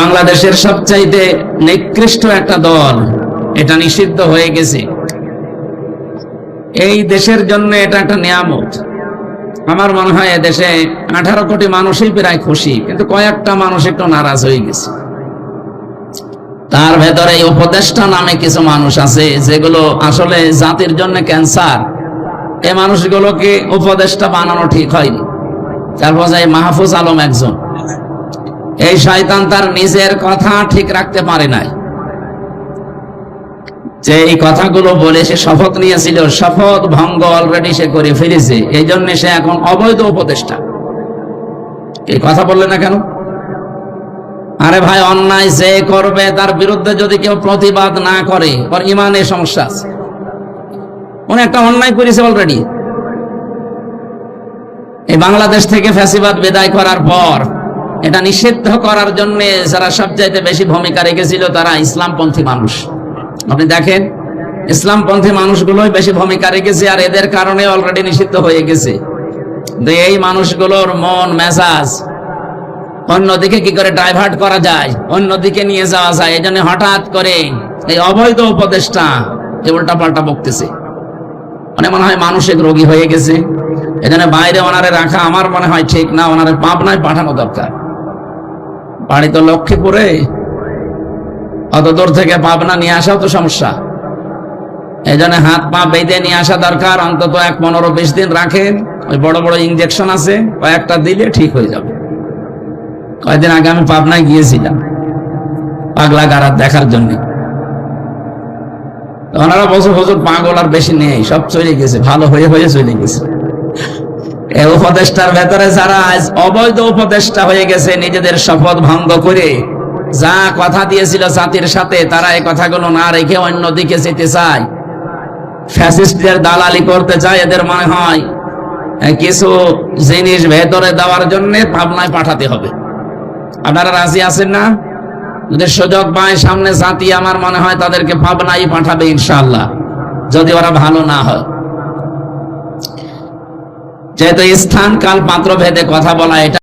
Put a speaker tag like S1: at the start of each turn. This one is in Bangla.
S1: বাংলাদেশের সবচাইতে নিকৃষ্ট একটা দল, এটা নিষিদ্ধ হয়ে গেছে। এই দেশের জন্য এটা একটা নিয়ামত। আমার মনে হয় দেশে আঠারো কোটি মানুষই প্রায় খুশি, কিন্তু কয়েকটা মানুষ একটু নারাজ হয়ে গেছে। তার ভেতরে এই উপদেষ্টা নামে কিছু মানুষ আছে, যেগুলো আসলে জাতির জন্য ক্যান্সার। এই মানুষগুলোকে উপদেষ্টা বানানো ঠিক হয়নি। তারপর যায় মাহফুজ আলম একজন। এই শয়তান তার নিজের কথা ঠিক রাখতে পারে নাই। যে এই কথাগুলো বলে সে শপথ নিয়েছিল, শপথ ভঙ্গ অলরেডি সে করে ফেলেছে। এই জন্য সে এখন অবৈধ উপদেষ্টা। এই কথা বললে না কেন? আরে ভাই, অন্যায় যে করবে তার বিরুদ্ধে যদি কেউ প্রতিবাদ না করে, ওর ইমানে সমস্যা আছে। উনি একটা অন্যায় করেছে অলরেডি এই বাংলাদেশ থেকে ফ্যাসিবাদ বিদায় করার পর এটা নিষিদ্ধ করার জন্য যারা সবচাইতে বেশি ভূমিকা রেখেছিল তারা ইসলামপন্থী মানুষ। আপনি দেখেন, ইসলামপন্থী মানুষগুলোই বেশি ভূমিকা রেখেছে আর এদের কারণে অলরেডি নিষিদ্ধ হয়ে গেছে। এই মানুষগুলোর মন, মেজাজ, অন্যদিকে কি করে ডাইভার্ট করা যায়, অন্যদিকে নিয়ে যাওয়া যায় এই জন্য হঠাৎ করে এই অবৈধ উপদেষ্টা যে উল্টা পাল্টা বকতেছে। মানে মনে হয় মানসিক রোগী হয়ে গেছে। এখানে বাইরে ওনারে রাখা আমার মনে হয় ঠিক না, ওনারে পাবনায় পাঠানো দরকার। বাড়ি তো লক্ষ্মীপুরে অত দূর থেকে পাবনা নিয়ে আসাও তো সমস্যা। এই জন্য হাত পা বেঁধে নিয়ে আসা দরকার। অন্তত এক পনেরো বিশ দিন রাখেন। ওই বড় বড় ইঞ্জেকশন আছে, কয়েকটা দিলে ঠিক হয়ে যাবে। কয়েকদিন আগে আমি পাবনায় গিয়েছিলাম, পাগলা গাড়া দেখার জন্য। ওনারা বছর বছর পাগল আর বেশি নেই, সব চলে গেছে, ভালো হয়ে হয়ে চলে গেছে। উপদেষ্টার ভেতরে যারা আজ অবৈধ উপদেষ্টা হয়ে গেছে, নিজেদের শপথ ভঙ্গ করে যা কথা দিয়েছিল জাতির সাথে, তারা এই কথাগুলো না রেখে অন্যদিকে যেতে চায়। ফ্যাসিস্টদের দালালি করতে চায় এদের মনে হয় কিছু জিনিস ভেতরে দেওয়ার জন্য ভাবনায় পাঠাতে হবে। আপনারা রাজি আছেন না? যদি সুযোগ পায় সামনে জাতি, আমার মনে হয় তাদেরকে ভাবনাই পাঠাবে ইনশাআল্লাহ, যদি ওরা ভালো না হয়। যেহেতু স্থান কাল পাত্র ভেদে কথা বলা এটা